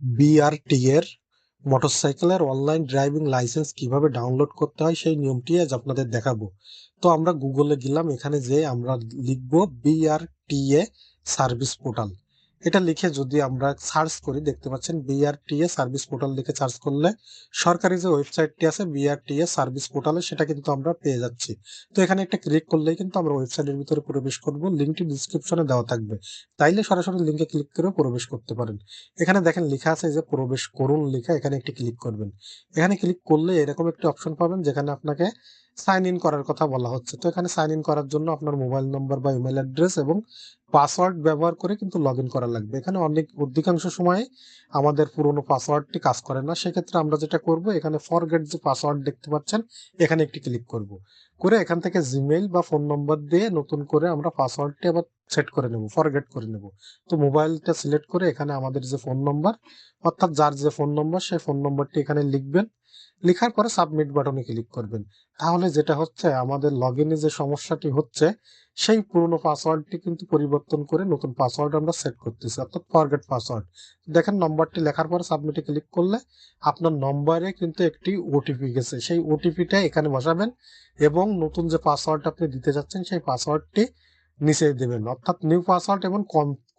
BRT এর মোটরসাইকেলের online driving license কীভাবে ডাউনলোড করতে হয় সেই নিয়মটি আজ আপনাদের দেখাবো। তো আমরা গুগলে গেলাম, এখানে যে আমরা লিখব বিআরটিএ সার্ভিস পোর্টাল এটা লিখে যদি আমরা সার্চ করি, দেখতে পাচ্ছেন বিআরটিএ সার্ভিস পোর্টাল লিখে সার্চ করলে সরকারি যে ওয়েবসাইটটি আছে বিআরটিএ সার্ভিস পোর্টালে সেটা কিন্তু আমরা পেয়ে যাচ্ছি। তো এখানে একটা ক্লিক করলেই কিন্তু আমরা ওয়েবসাইটের ভিতরে প্রবেশ করব লিঙ্কটি ডিসক্রিপশনে দেওয়া থাকবে। তাইলে সরাসরি লিঙ্কে ক্লিক করে প্রবেশ করতে পারেন। এখানে দেখেন লেখা আছে যে প্রবেশ করুন লেখা, এখানে একটি ক্লিক করবেন। এখানে ক্লিক করলে এরকম একটি অপশন পাবেন যেখানে আপনাকে সাইন ইন করার কথা বলা হচ্ছে। তো এখানে সাইন ইন করার জন্য আপনার মোবাইল নম্বর বা ইমেল অ্যাড্রেস এবং পাসওয়ার্ড ব্যবহার করে কিন্তু লগ ইন করা লাগবে। এখানে অনেক অধিকাংশ সময় আমাদের পুরনো পাসওয়ার্ডটি কাজ করে না। সেক্ষেত্রে আমরা যেটা করব, এখানে ফরগেট যে পাসওয়ার্ড দেখতে পাচ্ছেন, এখানে একটি ক্লিক করব। করে এখান থেকে জিমেইল বা ফোন নম্বর দিয়ে নতুন করে আমরা পাসওয়ার্ডটি আবার সেট করে নেব ফরগেট করে নেব। তো মোবাইলটা সিলেক্ট করে এখানে আমাদের যে ফোন নম্বর অর্থাৎ যার যে ফোন নম্বর সেই ফোন নম্বরটি এখানে লিখবেন। লেখার পরে সাবমিট বাটনে ক্লিক করবেন। তাহলে যেটা হচ্ছে, আমাদের লগ যে সমস্যাটি হচ্ছে, সেই পুরনো পাসওয়ার্ডটি কিন্তু পরিবর্তন করে নতুন পাসওয়ার্ড আমরা সেট করতেছি, অর্থাৎ ফরগেট পাসওয়ার্ড দেখেন নম্বরটি লেখার পরে সাবমিটে ক্লিক করলে আপনার নম্বরে কিন্তু একটি ওটিপি গেছে। সেই ওটিপিটা এখানে বসাবেন এবং নতুন যে পাসওয়ার্ড আপনি দিতে যাচ্ছেন, সেই পাসওয়ার্ডটি নিচে দেবেন। অর্থাৎ নিউ পাসওয়ার্ড এবং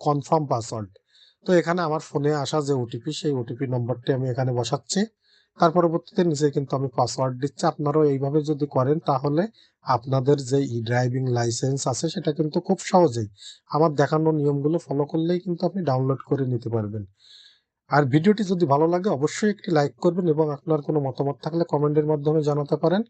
কনফার্ম পাসওয়ার্ড তো এখানে আমার ফোনে আসা যে ওটিপি সেই ওটিপি নম্বরটি আমি এখানে বসাচ্ছি। তার পরবর্তীতে নিচে কিন্তু আমি পাসওয়ার্ড দিচ্ছি। আপনারাও এইভাবে যদি করেন, তাহলে আপনাদের যে ই ড্রাইভিং লাইসেন্স আছে, সেটা কিন্তু খুব সহজেই আমার দেখানো নিয়মগুলো ফলো করলেই কিন্তু আপনি ডাউনলোড করে নিতে পারবেন। আর ভিডিওটি যদি ভালো লাগে, অবশ্যই একটি লাইক করবেন এবং আপনার কোনো মতামত থাকলে কমেন্টের মাধ্যমে জানাতে পারেন।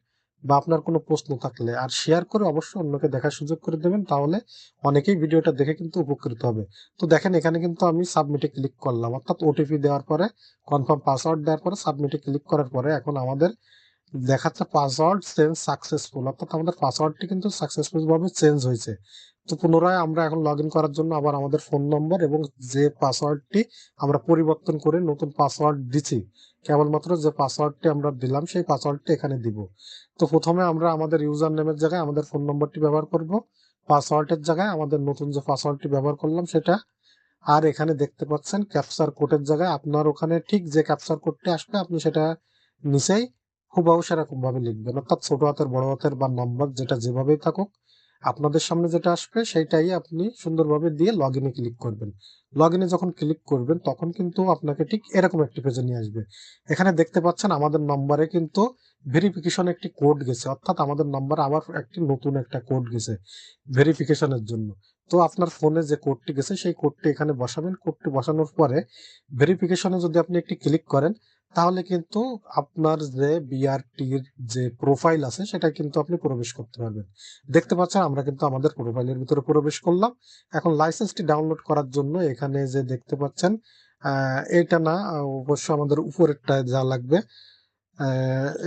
বা আপনার কোনো প্রশ্ন থাকলে আর শেয়ার করে অবশ্যই অন্যকে দেখার সুযোগ করে দেবেন, তাহলে অনেকেই ভিডিওটা দেখে কিন্তু উপকৃত হবে। তো দেখেন, এখানে কিন্তু আমি সাবমিটে ক্লিক করলাম। অর্থাৎ ওটিপি দেওয়ার পরে কনফার্ম পাসওয়ার্ড দেওয়ার পরে সাবমিটে ক্লিক করার পরে এখন আমাদের দেখাচ্ছে পাসওয়ার্ড চেঞ্জ সাকসেসফুল অর্থাৎ আমাদের পাসওয়ার্ডটি কিন্তু সাকসেসফুল ভাবে চেঞ্জ হয়েছে। তো পুনরায় আমরা এখন লগ করার জন্য আবার আমাদের ফোন নম্বর এবং যে পাসওয়ার্ডটি আমরা পরিবর্তন করে নতুন পাসওয়ার্ড দিচ্ছি, কেবলমাত্র যে পাসওয়ার্ডটি আমরা দিলাম সেই পাসওয়ার্ডটি এখানে দিব। তো প্রথমে আমরা আমাদের ইউজার নেমের জায়গায় আমাদের ফোন নম্বরটি ব্যবহার করব। পাসওয়ার্ডের জায়গায় আমাদের নতুন যে পাসওয়ার্ডটি ব্যবহার করলাম সেটা। আর এখানে দেখতে পাচ্ছেন ক্যাপচার কোডের জায়গায় আপনার ওখানে ঠিক যে ক্যাপচার কোডটি আসবে, আপনি সেটা নিচেই হুবাহু সেরকম ভাবে লিখবেন। অর্থাৎ ছোট হাতের, বড় হাতের বা নম্বর যেটা যেভাবেই থাকুক, আপনাদের সামনে যেটা আসবে সেটাই আপনি সুন্দরভাবে দিয়ে লগ ইনে ক্লিক করবেন। লগ ইনে যখন ক্লিক করবেন, তখন কিন্তু আপনাকে ঠিক এরকম একটি পেজে নিয়ে আসবে। এখানে দেখতে পাচ্ছেন আমাদের নম্বরে কিন্তু ভেরিফিকেশন একটি কোড গেছে। অর্থাৎ আমাদের নাম্বার আবার একটি নতুন একটা কোড গেছে ভেরিফিকেশনের জন্য। তো আপনার ফোনে যে কোডটি গেছে, সেই কোডটি এখানে বসাবেন। কোডটি বসানোর পরে ভেরিফিকেশনে যদি আপনি একটি ক্লিক করেন তাহলে কিন্তু আপনার যে বিআরটির যে প্রোফাইল আছে, সেটা কিন্তু আপনি প্রবেশ করতে পারবেন। দেখতে পাচ্ছেন, আমরা কিন্তু আমাদের প্রোফাইলের ভিতরে প্রবেশ করলাম। এখন লাইসেন্সটি ডাউনলোড করার জন্য এখানে যে দেখতে পাচ্ছেন এটা না, অবশ্য আমাদের উপরেরটা যা লাগবে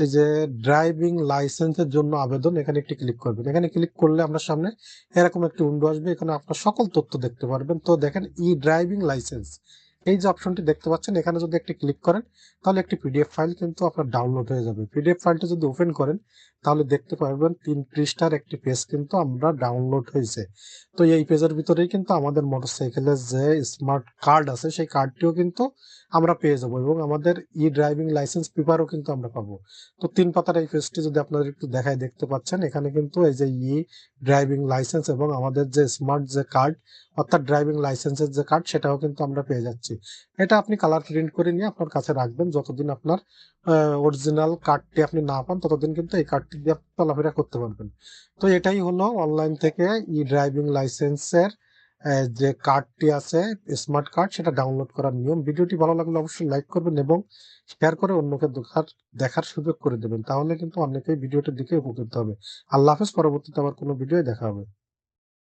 এই যে ড্রাইভিং লাইসেন্সের জন্য আবেদন, এখানে একটি ক্লিক করবেন। এখানে ক্লিক করলে আপনার সামনে এরকম একটি উইন্ডো আসবে, এখানে আপনার সকল তথ্য দেখতে পারবেন। তো দেখেন ই ড্রাইভিং লাইসেন্স এই যে অপশনটি দেখতে পাচ্ছেন, এখানে যদি একটি ক্লিক করেন, তাহলে একটি পিডিএফ ফাইল কিন্তু আপনার ডাউনলোড হয়ে যাবে। পিডিএফ ফাইলটা যদি ওপেন করেন, তাহলে দেখতে পারবেন তিন পৃষ্ঠার একটি পেজ কিন্তু আমরা ডাউনলোড হয়েছে। তো এই পেজের ভিতরেই কিন্তু আমাদের মোটরসাইকেলের যে স্মার্ট কার্ড আছে, সেই কার্ডটিও কিন্তু আমরা পেয়ে যাব এবং আমাদের ই ড্রাইভিং লাইসেন্স পেপারও কিন্তু আমরা পাবো। তো তিন পাতার এই পেজটি যদি আপনাদের একটু দেখায় দেখতে পাচ্ছেন, এখানে কিন্তু এই যে ই ড্রাইভিং লাইসেন্স এবং আমাদের যে স্মার্ট যে কার্ড অর্থাৎ ড্রাইভিং লাইসেন্সের যে কার্ড সেটাও কিন্তু আমরা পেয়ে যাচ্ছি। এটা আপনি কালার প্রিন্ট করে নিয়ে আপনার কাছে রাখবেন। যতদিন আপনার অরিজিনাল কার্ডটি আপনি না পান, ততদিন কিন্তু এই কার্ডটি দিয়ে আপনি চলাফেরা করতে পারবেন। তো এটাই হলো অনলাইন থেকে ই ড্রাইভিং লাইসেন্সের যে কার্ডটি আছে স্মার্ট কার্ড সেটা ডাউনলোড করার নিয়ম। ভিডিওটি ভালো লাগলে অবশ্যই লাইক করবেন এবং শেয়ার করে অন্যকে দেখার দেখার সুযোগ করে দেবেন। তাহলে কিন্তু অনেকেই ভিডিওটির দিকে উপকৃত হবে। আল্লাহ হাফেজ। পরবর্তীতে আবার কোনো ভিডিও দেখা হবে।